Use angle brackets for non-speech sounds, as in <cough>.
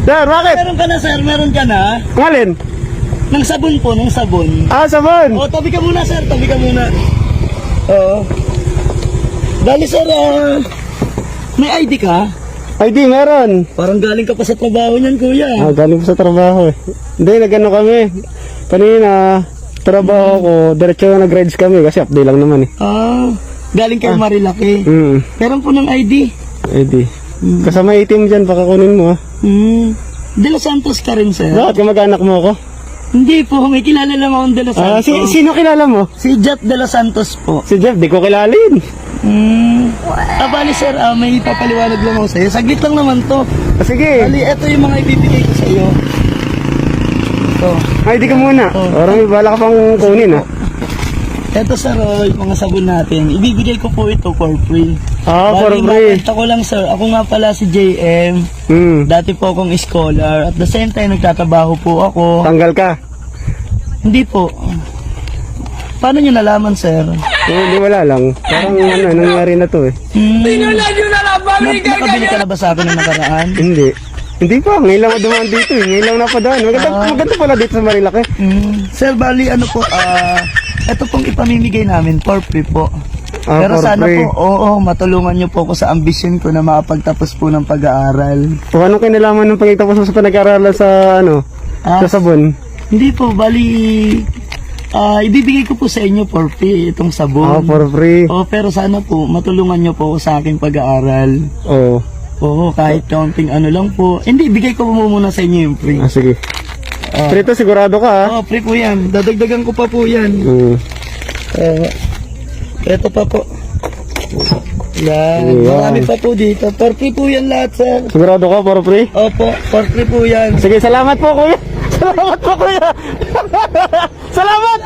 Sir, bakit? Meron ka na sir, meron ka na. Ngalin? Ng sabon po, ng sabon. Ah, sabon. O, tabi ka muna sir, tabi ka muna. Oo. Dali sir, ah, may ID ka? ID, meron. Parang galing ka pa sa trabaho niyan kuya. Ah, galing po sa trabaho eh. Hindi, nagano kami. Kanina, trabaho ko, diretso na nag-rides kami kasi update lang naman eh. Ah, galing kayo Marilaki. Hmm, Meron po ng ID. ID. Kasama itim dyan, baka kunin mo ah. Hmm. De Los Santos ka rin sir? Bakit kamag-anak mo ako? Hindi po, may kilala lang akong De Los Ah, Santos. si, sino kilala mo? Si Jet De Los Santos po. Si Jeff, di ko kilala yun. Hmm. Ah, bali sir, ah, may papaliwanag lang ako sa'yo. Saglit lang naman to. Ah, sige, Bali, ito yung mga ibibigay ko sa'yo. Ito. ID ka muna. Oh. Parang may bala ka pang kunin ah. Ito sir, oh, yung mga sabon natin. Ibibigay ko po ito for free. Ah, for Bali, free. makwenta ko lang sir. Ako nga pala si JM. Hmm, Dati po akong scholar. At the same time, nagtatrabaho po ako. tanggal ka. Hindi po. Paano nyo nalaman, sir? Eh, Hindi, wala lang. Parang ano, nangyari na to eh. Hmm. Na, nakabili ka na ba sa akin ng nakaraan? Hindi. Hindi pa, ngayon lang ako dumaan dito eh. Ngayon lang napadaan. Maganda, maganda pala dito sa Marilaki. Hmm. Sir, bali, ano po, ah, ito pong ipamimigay namin for free po. Ah, Pero sana free. po, oo, matulungan nyo po ako sa ambisyon ko na makapagtapos po ng pag-aaral. O anong kinalaman ng pagkatapos mo sa pinag-aaralan sa ano? Ah. Sa sabon? Hindi po, bali, ah, ibibigay ko po sa inyo for free itong Ah, sabon. for free. Oh, pero sana po, matulungan nyo po ako sa aking pag-aaral. Oo. Oo, kahit kaunting ano lang po. Hindi, bigay ko po muna sa inyo yung free. Ah, sige. Ah. Pero ito, sigurado ka ha? Oo, free po yan. Dadagdagan ko pa po yan. Hmm. Uh, ito pa po. Yan. Ayan. Marami pa po dito. For free po yan lahat, sir. Sigurado ka, for free? Opo, for free po yan. Sige, salamat po kuya. <laughs> Salamat po kuya. <laughs> salamat!